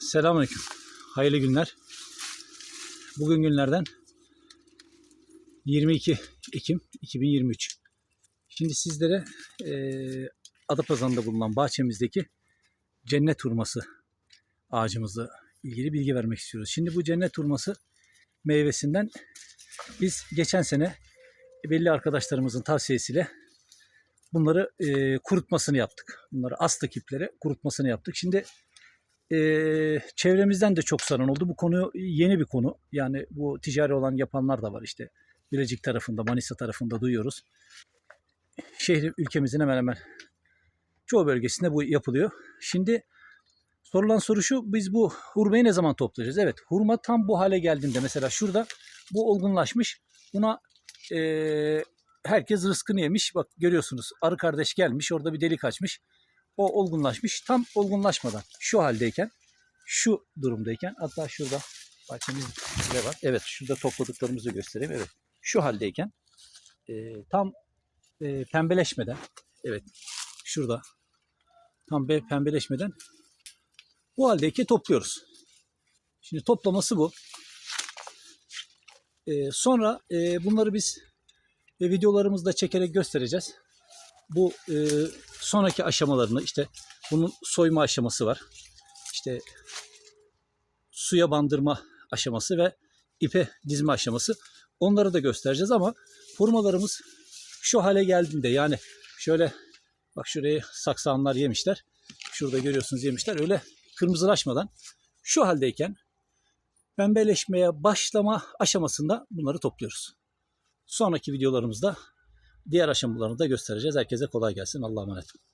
Selamünaleyküm. Hayırlı günler. Bugün günlerden 22 Ekim 2023. Şimdi sizlere eee Adapazarı'nda bulunan bahçemizdeki cennet hurması ağacımızla ilgili bilgi vermek istiyoruz. Şimdi bu cennet hurması meyvesinden biz geçen sene belli arkadaşlarımızın tavsiyesiyle bunları eee, kurutmasını yaptık. Bunları aslı kiplere kurutmasını yaptık. Şimdi eee, çevremizden de çok saran oldu. Bu konu yeni bir konu. Yani bu ticari olan yapanlar da var işte. Bilecik tarafında, Manisa tarafında duyuyoruz. Şehri ülkemizin hemen hemen çoğu bölgesinde bu yapılıyor. Şimdi sorulan soru şu, biz bu hurmayı ne zaman toplayacağız? Evet, hurma tam bu hale geldiğinde mesela şurada bu olgunlaşmış. Buna eee, herkes rızkını yemiş. Bak görüyorsunuz arı kardeş gelmiş orada bir delik açmış. O olgunlaşmış. Tam olgunlaşmadan şu haldeyken şu durumdayken hatta şurada bahçemizde var. Evet şurada topladıklarımızı göstereyim. Evet şu haldeyken eee, tam eee, pembeleşmeden evet şurada tam be- pembeleşmeden bu haldeyken topluyoruz. Şimdi toplaması bu. Eee, sonra eee, bunları biz ve videolarımızda çekerek göstereceğiz. Bu e, sonraki aşamalarını işte bunun soyma aşaması var. İşte suya bandırma aşaması ve ipe dizme aşaması. Onları da göstereceğiz ama hurmalarımız şu hale geldiğinde yani şöyle bak şurayı saksağanlar yemişler. Şurada görüyorsunuz yemişler. Öyle kırmızılaşmadan şu haldeyken pembeleşmeye başlama aşamasında bunları topluyoruz. Sonraki videolarımızda diğer aşamalarını da göstereceğiz. Herkese kolay gelsin. Allah'a emanet.